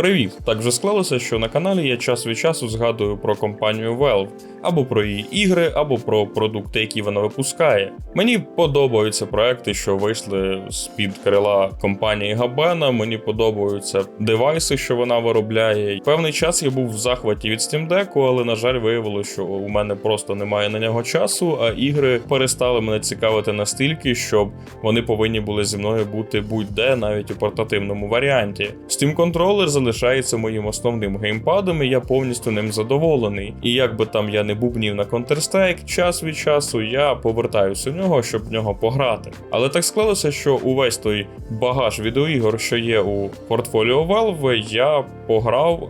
Привіт! Так вже склалося, що на каналі я час від часу згадую про компанію Valve, або про її ігри, або про продукти, які вона випускає. Мені подобаються проекти, що вийшли з-під крила компанії Габена. Мені подобаються девайси, що вона виробляє. Певний час я був в захваті від Steam Deck, але на жаль, виявилося, що у мене просто немає на нього часу, а ігри перестали мене цікавити настільки, щоб вони повинні були зі мною бути будь-де, навіть у портативному варіанті. Steam Controller залишається моїм основним геймпадом, і я повністю ним задоволений. І як би там я не бубнів на Counter-Strike, час від часу я повертаюся у нього, щоб в нього пограти. Але так склалося, що увесь той багаж відеоігор, що є у портфоліо Valve, я пограв.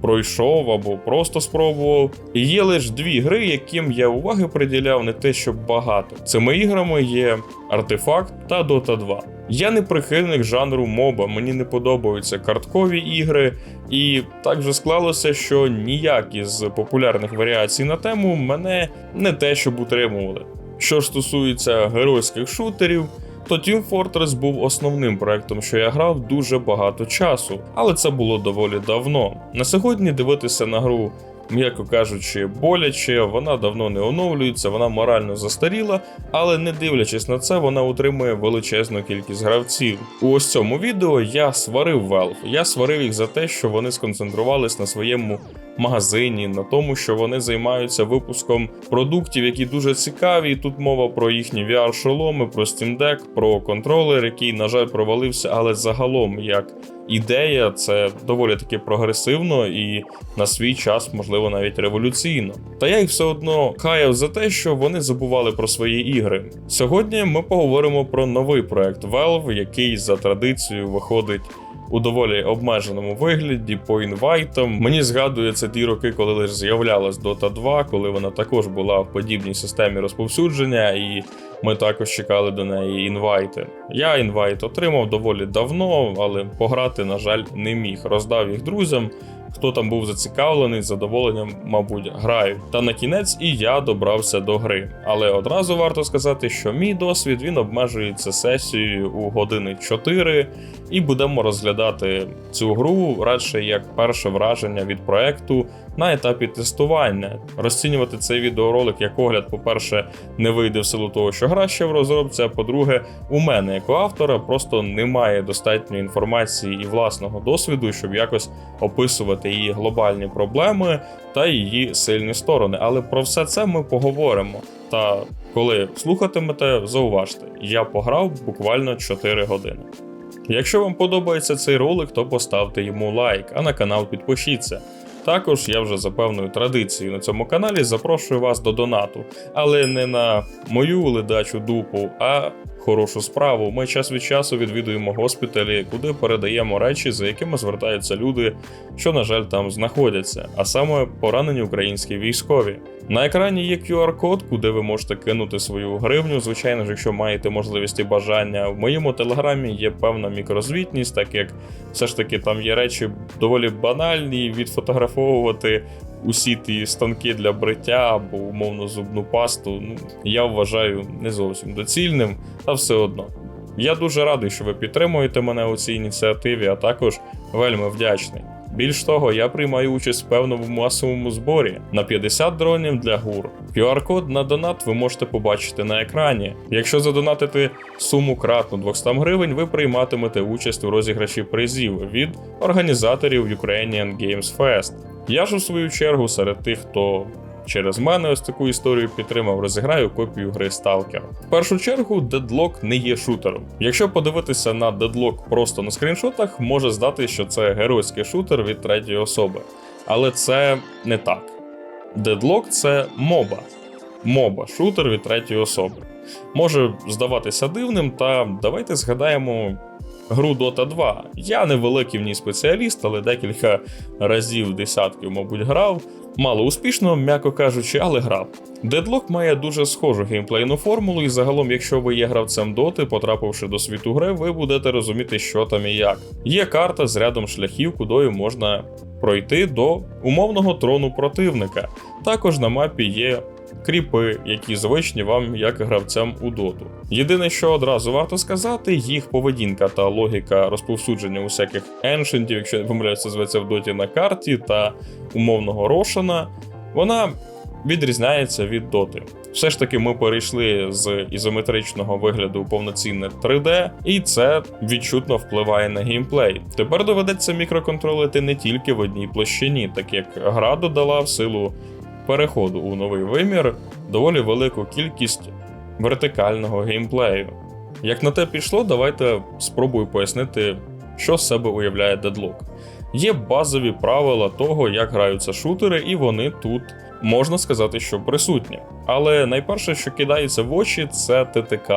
Пройшов або просто спробував. І є лише дві гри, яким я уваги приділяв не те, щоб багато. Цими іграми є Артефакт та Dota 2. Я не прихильник жанру моба, мені не подобаються карткові ігри, і так вже склалося, що ніякі з популярних варіацій на тему мене не те, щоб утримували. Що ж стосується геройських шутерів, то Team Fortress був основним проектом, що я грав дуже багато часу, але це було доволі давно. На сьогодні дивитися на гру. М'яко кажучи, боляче, вона давно не оновлюється, вона морально застаріла, але не дивлячись на це, вона утримує величезну кількість гравців. У ось цьому відео я сварив Valve. Я сварив їх за те, що вони сконцентрувались на своєму магазині, на тому, що вони займаються випуском продуктів, які дуже цікаві. Тут мова про їхні VR-шоломи, про Steam Deck, про контролер, який, на жаль, провалився, але загалом як. Ідея це доволі таки прогресивно і на свій час, можливо, навіть революційно. Та я їх все одно каяв за те, що вони забували про свої ігри. Сьогодні ми поговоримо про новий проект Valve, який за традицією виходить у доволі обмеженому вигляді по інвайтам. Мені згадується ті роки, коли лише з'являлась Dota 2, коли вона також була в подібній системі розповсюдження, і ми також чекали до неї інвайти. Я інвайт отримав доволі давно, але пограти, на жаль, не міг. Роздав їх друзям. Хто там був зацікавлений, з задоволенням, мабуть, грають. Та на кінець і я добрався до гри. Але одразу варто сказати, що мій досвід він обмежується сесією у години 4, і будемо розглядати цю гру радше як перше враження від проекту на етапі тестування. Розцінювати цей відеоролик як огляд, по-перше, не вийде в силу того, що гра ще в розробці. а По-друге, у мене, як у автора, просто немає достатньої інформації і власного досвіду, щоб якось описувати її глобальні проблеми та її сильні сторони. Але про все це ми поговоримо. Та коли слухатимете, зауважте, я пограв буквально 4 години. Якщо вам подобається цей ролик, то поставте йому лайк, а на канал підпишіться. Також я вже за певною традицією на цьому каналі запрошую вас до донату, але не на мою ледачу дупу, а хорошу справу. Ми час від часу відвідуємо госпіталі, куди передаємо речі, за якими звертаються люди, що, на жаль, там знаходяться, а саме поранені українські військові. На екрані є QR-код, куди ви можете кинути свою гривню. Звичайно ж, якщо маєте можливість і бажання. В моєму телеграмі є певна мікрозвітність, так як все ж таки там є речі доволі банальні, відфотографовувати усі ті станки для бриття або умовно зубну пасту. Ну я вважаю не зовсім доцільним, та все одно. Я дуже радий, що ви підтримуєте мене у цій ініціативі, а також вельми вдячний. Більш того, я приймаю участь в певному масовому зборі на 50 дронів для гур. QR-код на донат ви можете побачити на екрані. Якщо задонатити суму кратну 200 гривень, ви прийматимете участь у розіграші призів від організаторів Ukrainian Games Fest. Я ж у свою чергу серед тих, хто через мене ось таку історію підтримав, розіграю копію гри Stalker. В першу чергу, Deadlock не є шутером. Якщо подивитися на Deadlock просто на скріншотах, може здати, що це геройський шутер від третьої особи. Але це не так. Deadlock це моба. Моба, шутер від третьої особи. Може здаватися дивним, та давайте згадаємо гру Dota 2. Я не великий в ній спеціаліст, але декілька разів десятків, мабуть, грав. Мало успішно, м'яко кажучи, але грав. Дедлок має дуже схожу геймплейну формулу, і загалом, якщо ви є гравцем доти, потрапивши до світу гри, ви будете розуміти, що там і як. Є карта з рядом шляхів, кудою можна пройти до умовного трону противника. Також на мапі є кріпи, які звичні вам як гравцям у доту. Єдине, що одразу варто сказати, їх поведінка та логіка розповсюдження усяких еншентів, якщо не помиляюсь, це зветься в доті на карті та умовного рошана, вона відрізняється від доти. Все ж таки, ми перейшли з ізометричного вигляду у повноцінне 3D, і це відчутно впливає на геймплей. Тепер доведеться мікроконтролити не тільки в одній площині, так як гра додала в силу переходу у новий вимір доволі велику кількість вертикального геймплею. Як на те пішло, давайте спробую пояснити, що з себе уявляє Deadlock. Є базові правила того, як граються шутери, і вони тут можна сказати, що присутні. Але найперше, що кидається в очі, це ТТК.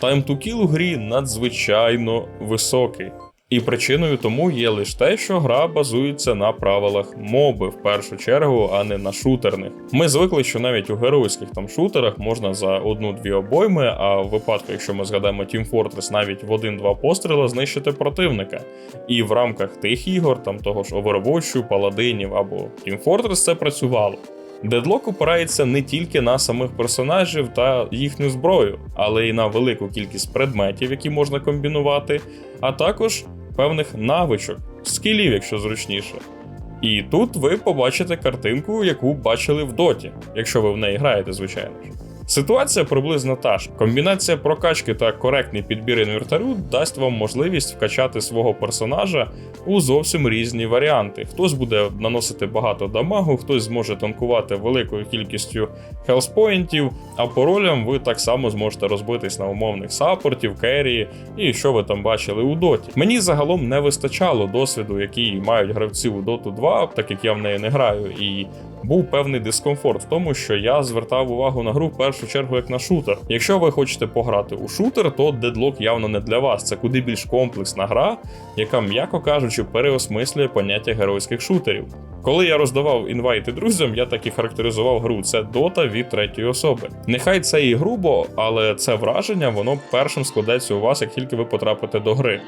Time to kill у грі надзвичайно високий. І причиною тому є лише те, що гра базується на правилах моби в першу чергу, а не на шутерних. Ми звикли, що навіть у геройських там шутерах можна за одну-дві обойми, а в випадку, якщо ми згадаємо Team Fortress, навіть в один-два постріли знищити противника. І в рамках тих ігор, там того ж Overwatch, Паладинів або Team Fortress це працювало. Дедлок опирається не тільки на самих персонажів та їхню зброю, але й на велику кількість предметів, які можна комбінувати, а також певних навичок, скілів, якщо зручніше. І тут ви побачите картинку, яку бачили в доті, якщо ви в неї граєте, звичайно ж. Ситуація приблизно та ж. Комбінація прокачки та коректний підбір інвентарю дасть вам можливість вкачати свого персонажа у зовсім різні варіанти. Хтось буде наносити багато дамагу, хтось зможе танкувати великою кількістю хелспоінтів, а по ролям ви так само зможете розбитись на умовних саппортів, керрі і що ви там бачили у доті. Мені загалом не вистачало досвіду, який мають гравці у Dota 2, так як я в неї не граю, і був певний дискомфорт в тому, що я звертав увагу на гру в першу чергу як на шутер. Якщо ви хочете пограти у шутер, то Deadlock явно не для вас. Це куди більш комплексна гра, яка, м'яко кажучи, переосмислює поняття геройських шутерів. Коли я роздавав інвайти друзям, я так і характеризував гру. Це дота від третьої особи. Нехай це і грубо, але це враження воно першим складеться у вас, як тільки ви потрапите до гри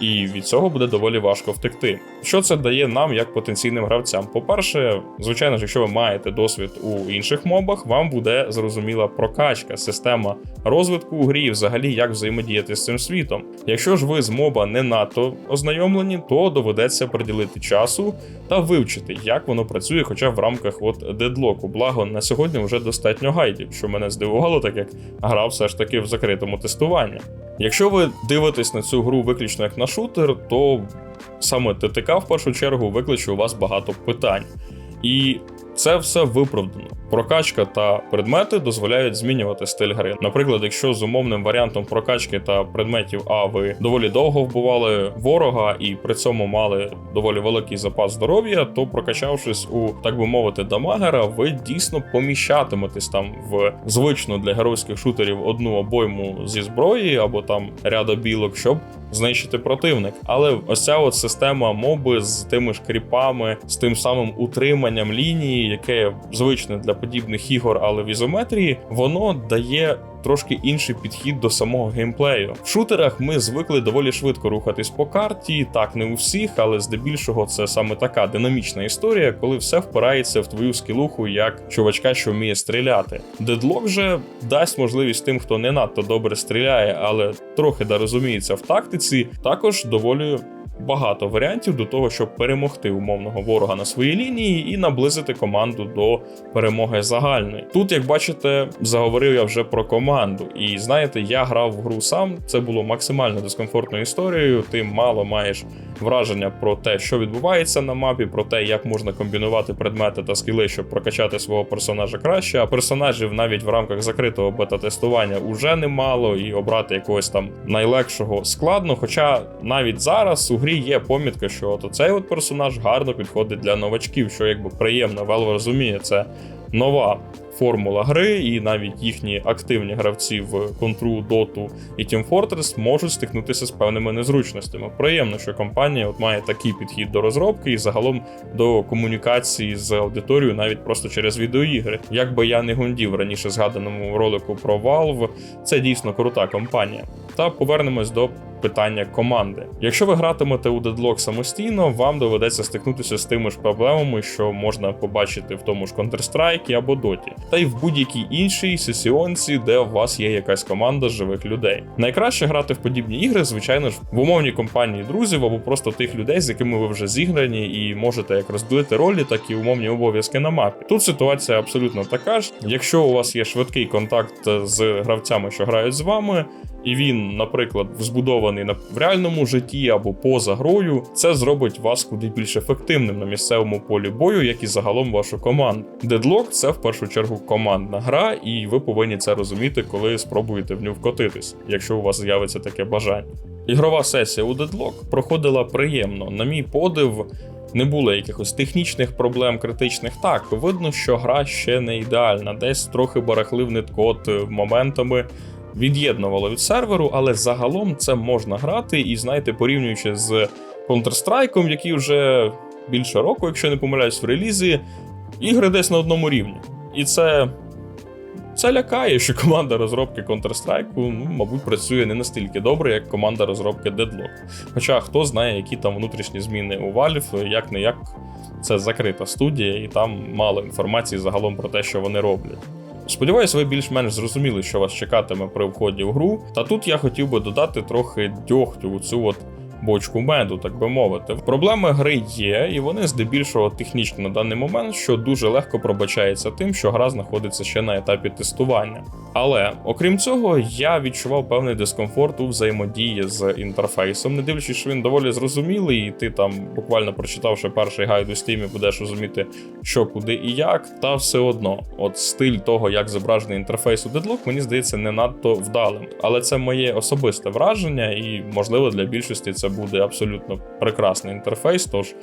і від цього буде доволі важко втекти. Що це дає нам як потенційним гравцям? По-перше, звичайно ж, якщо ви маєте досвід у інших мобах, вам буде зрозуміла прокачка, система розвитку у грі, і взагалі як взаємодіяти з цим світом. Якщо ж ви з моба не надто ознайомлені, то доведеться приділити часу та вивчити, як воно працює, хоча в рамках от дедлоку. Благо на сьогодні вже достатньо гайдів, що мене здивувало, так як гра все ж таки в закритому тестуванні. Якщо ви дивитесь на цю гру виключно як на шутер, то саме ТТК в першу чергу викличе у вас багато питань. І це все виправдано. Прокачка та предмети дозволяють змінювати стиль гри. Наприклад, якщо з умовним варіантом прокачки та предметів, а ви доволі довго вбивали ворога і при цьому мали доволі великий запас здоров'я, то прокачавшись у так би мовити дамагера, ви дійсно поміщатиметесь там в звичну для геройських шутерів одну обойму зі зброї або там ряда білок, щоб знищити противник. Але ось ця от система моби з тими ж кріпами, з тим самим утриманням лінії, яке звичне для подібних ігор, але в ізометрії, воно дає трошки інший підхід до самого геймплею. В шутерах ми звикли доволі швидко рухатись по карті, так не у всіх, але здебільшого це саме така динамічна історія, коли все впирається в твою скілуху як чувачка, що вміє стріляти. Дедлок же дасть можливість тим, хто не надто добре стріляє, але трохи да розуміється в тактиці, також доволі багато варіантів до того, щоб перемогти умовного ворога на своїй лінії і наблизити команду до перемоги загальної. Тут, як бачите, заговорив я вже про команду, і знаєте, я грав в гру сам. Це було максимально дискомфортною історією. Ти мало маєш враження про те, що відбувається на мапі, про те, як можна комбінувати предмети та скіли, щоб прокачати свого персонажа краще. А персонажів навіть в рамках закритого бета-тестування уже немало, і обрати якогось там найлегшого складно. Хоча навіть зараз у грі є помітка, що от цей персонаж гарно підходить для новачків, що якби приємно, Valve розуміє, це нова формула гри, і навіть їхні активні гравці в контру, доту і Team Fortress можуть стикнутися з певними незручностями. Приємно, що компанія от має такий підхід до розробки і загалом до комунікації з аудиторією, навіть просто через відеоігри. Як би я не гундів раніше згаданому ролику про Valve, це дійсно крута компанія. Та повернемось до питання команди. Якщо ви гратимете у Deadlock самостійно, вам доведеться стикнутися з тими ж проблемами, що можна побачити в тому ж Counter-Strike або Доті, та й в будь-якій іншій сесіонці, де у вас є якась команда живих людей. Найкраще грати в подібні ігри, звичайно ж, в умовній компанії друзів або просто тих людей, з якими ви вже зіграні, і можете як розділити ролі, так і умовні обов'язки на мапі. Тут ситуація абсолютно така ж. Якщо у вас є швидкий контакт з гравцями, що грають з вами і він, наприклад, збудований в реальному житті або поза грою, це зробить вас куди більш ефективним на місцевому полі бою, як і загалом вашу команду. Deadlock – це в першу чергу командна гра, і ви повинні це розуміти, коли спробуєте в нього вкотитись, якщо у вас з'явиться таке бажання. Ігрова сесія у Deadlock проходила приємно. На мій подив, не було якихось технічних проблем, критичних. Так, видно, що гра ще не ідеальна, десь трохи барахлив неткод е, моментами від'єднувало від серверу, але загалом це можна грати, і знаєте, порівнюючи з Counter-Strike, який вже більше року, якщо не помиляюсь, в релізі, ігри десь на одному рівні. І це. Це лякає, що команда розробки Counter-Strike, ну, мабуть, працює не настільки добре, як команда розробки Deadlock. Хоча хто знає, які там внутрішні зміни у Valve, як не як це закрита студія, і там мало інформації загалом про те, що вони роблять. Сподіваюсь, ви більш-менш зрозуміли, що вас чекатиме при вході в гру. Та тут я хотів би додати трохи дьогтю у цю от бочку меду, так би мовити. Проблеми гри є, і вони здебільшого технічні на даний момент, що дуже легко пробачається тим, що гра знаходиться ще на етапі тестування. Але окрім цього, я відчував певний дискомфорт у взаємодії з інтерфейсом, не дивлячись, що він доволі зрозумілий, і ти там, буквально прочитавши перший гайд у стімі, будеш розуміти, що куди і як, та все одно, от стиль того, як зображений інтерфейс у Deadlock, мені здається, не надто вдалим. Але це моє особисте враження, і можливо для більшості це буде абсолютно прекрасний інтерфейс. Тож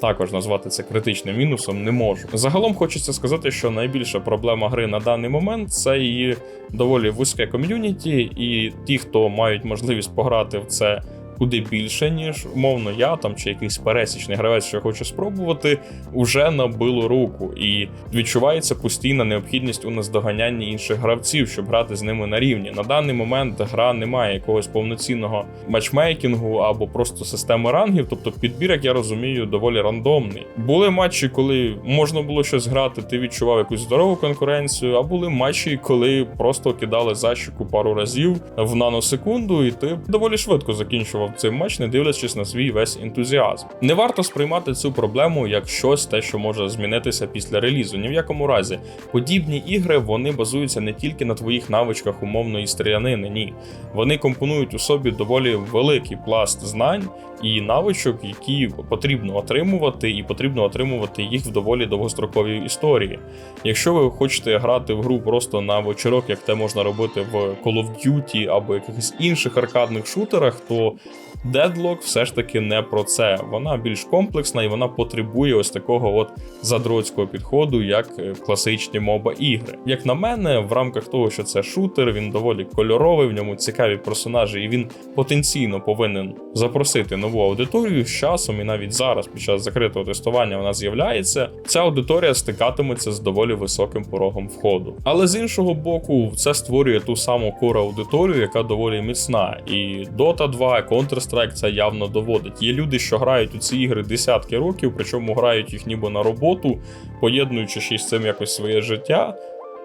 також назвати це критичним мінусом не можу. Загалом хочеться сказати, що найбільша проблема гри на даний момент це її доволі вузьке ком'юніті, і ті, хто мають можливість пограти в це куди більше, ніж умовно я там чи якийсь пересічний гравець, що хоче спробувати, уже набило руку, і відчувається постійна необхідність у наздоганянні інших гравців, щоб грати з ними на рівні. На даний момент гра не має якогось повноцінного матчмейкінгу або просто системи рангів, тобто підбір, як я розумію, доволі рандомний. Були матчі, коли можна було щось грати, ти відчував якусь здорову конкуренцію, а були матчі, коли просто кидали защику пару разів в наносекунду, і ти доволі швидко закінчував цей матч, не дивлячись на свій весь ентузіазм. Не варто сприймати цю проблему як щось, те, що може змінитися після релізу. Ні в якому разі. Подібні ігри вони базуються не тільки на твоїх навичках умовної стрілянини, ні. Вони компонують у собі доволі великий пласт знань і навичок, які потрібно отримувати, і потрібно отримувати їх в доволі довгостроковій історії. Якщо ви хочете грати в гру просто на вечірок, як те можна робити в Call of Duty або якихось інших аркадних шутерах, то Deadlock все ж таки не про це. Вона більш комплексна і вона потребує ось такого от задроцького підходу, як е, класичні моба ігри. Як на мене, в рамках того, що це шутер, він доволі кольоровий, в ньому цікаві персонажі, і він потенційно повинен запросити нову аудиторію з часом, і навіть зараз, під час закритого тестування, вона з'являється. Ця аудиторія стикатиметься з доволі високим порогом входу. Але з іншого боку, це створює ту саму кору аудиторію, яка доволі міцна. І Dota 2, Counter Counter-Strike це явно доводить. Є люди, що грають у ці ігри десятки років, причому грають їх ніби на роботу, поєднуючи ще з цим якось своє життя.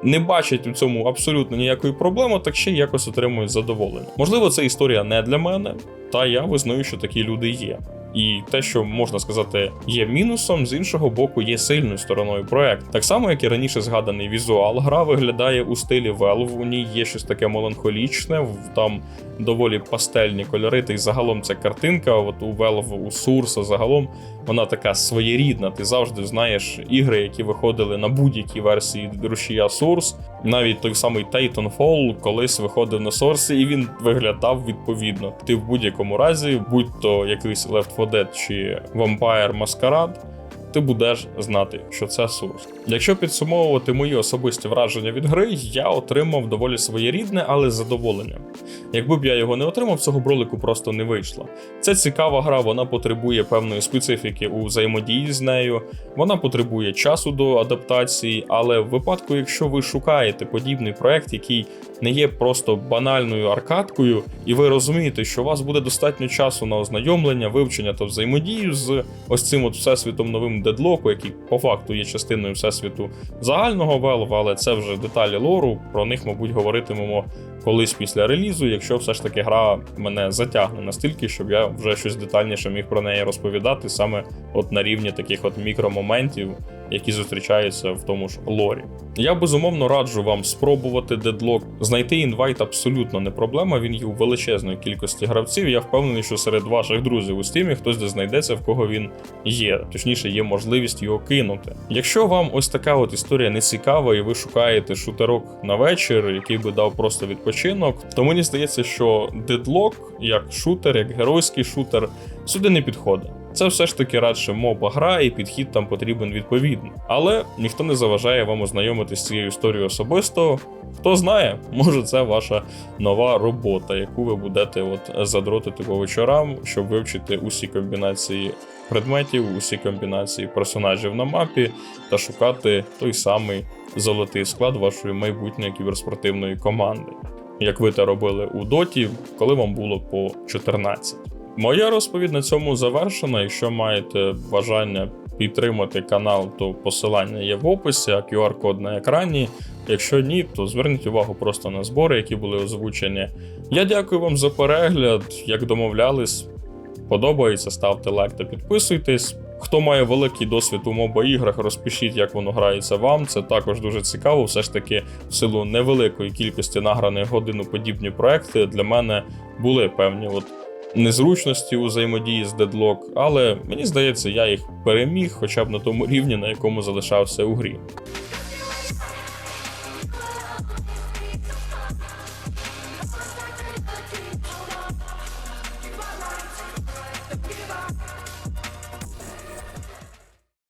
Не бачать у цьому абсолютно ніякої проблеми, так ще якось отримують задоволення. Можливо, це історія не для мене, та я визнаю, що такі люди є. І те, що можна сказати, є мінусом, з іншого боку, є сильною стороною проекту. Так само, як і раніше згаданий візуал, гра виглядає у стилі Valve, у ній є щось таке меланхолічне, там доволі пастельні кольори, та й загалом ця картинка, от у Valve, у Source, загалом вона така своєрідна. Ти завжди знаєш ігри, які виходили на будь-якій версії рушія Source. Навіть той самий Titanfall колись виходив на Source, і він виглядав відповідно. Ти в будь-якому разі, будь то якийсь Left 4 Dead чи Vampire Masquerade, ти будеш знати, що це Source. Якщо підсумовувати мої особисті враження від гри, я отримав доволі своєрідне, але задоволення. Якби б я його не отримав, цього бролику просто не вийшло. Це цікава гра, вона потребує певної специфіки у взаємодії з нею, вона потребує часу до адаптації, але в випадку, якщо ви шукаєте подібний проект, який не є просто банальною аркадкою, і ви розумієте, що у вас буде достатньо часу на ознайомлення, вивчення та взаємодію з ось цим от всесвітом новим дедлоку, який по факту є частиною всесвіту загального велва, але це вже деталі лору. Про них, мабуть, говоритимемо колись після релізу, якщо все ж таки гра мене затягне настільки, щоб я вже щось детальніше міг про неї розповідати, саме от на рівні таких от мікромоментів, які зустрічаються в тому ж лорі. Я безумовно раджу вам спробувати дедлок. Знайти інвайт абсолютно не проблема. Він є у величезної кількості гравців. Я впевнений, що серед ваших друзів у стімі хтось де знайдеться, в кого він є. Точніше, є можливість його кинути. Якщо вам ось така от історія не цікава, і ви шукаєте шутерок на вечір, який би дав просто відпочинок, то мені здається, що дедлок як шутер, як геройський шутер, сюди не підходить. Це все ж таки радше моба гра, і підхід там потрібен відповідно. Але ніхто не заважає вам ознайомитися з цією історією особисто. Хто знає, може це ваша нова робота, яку ви будете от задротити по вечорам, щоб вивчити усі комбінації предметів, усі комбінації персонажів на мапі та шукати той самий золотий склад вашої майбутньої кіберспортивної команди, як ви це робили у доті, коли вам було по 14. Моя розповідь на цьому завершена. Якщо маєте бажання підтримати канал, то посилання є в описі, а QR-код на екрані. Якщо ні, то зверніть увагу просто на збори, які були озвучені. Я дякую вам за перегляд. Як домовлялись, подобається, ставте лайк та підписуйтесь. Хто має великий досвід у моба іграх, розпишіть, як воно грається вам. Це також дуже цікаво. Все ж таки, в силу невеликої кількості награних годин у подібні проекти для мене були певні от незручності у взаємодії з Deadlock, але мені здається, я їх переміг, хоча б на тому рівні, на якому залишався у грі.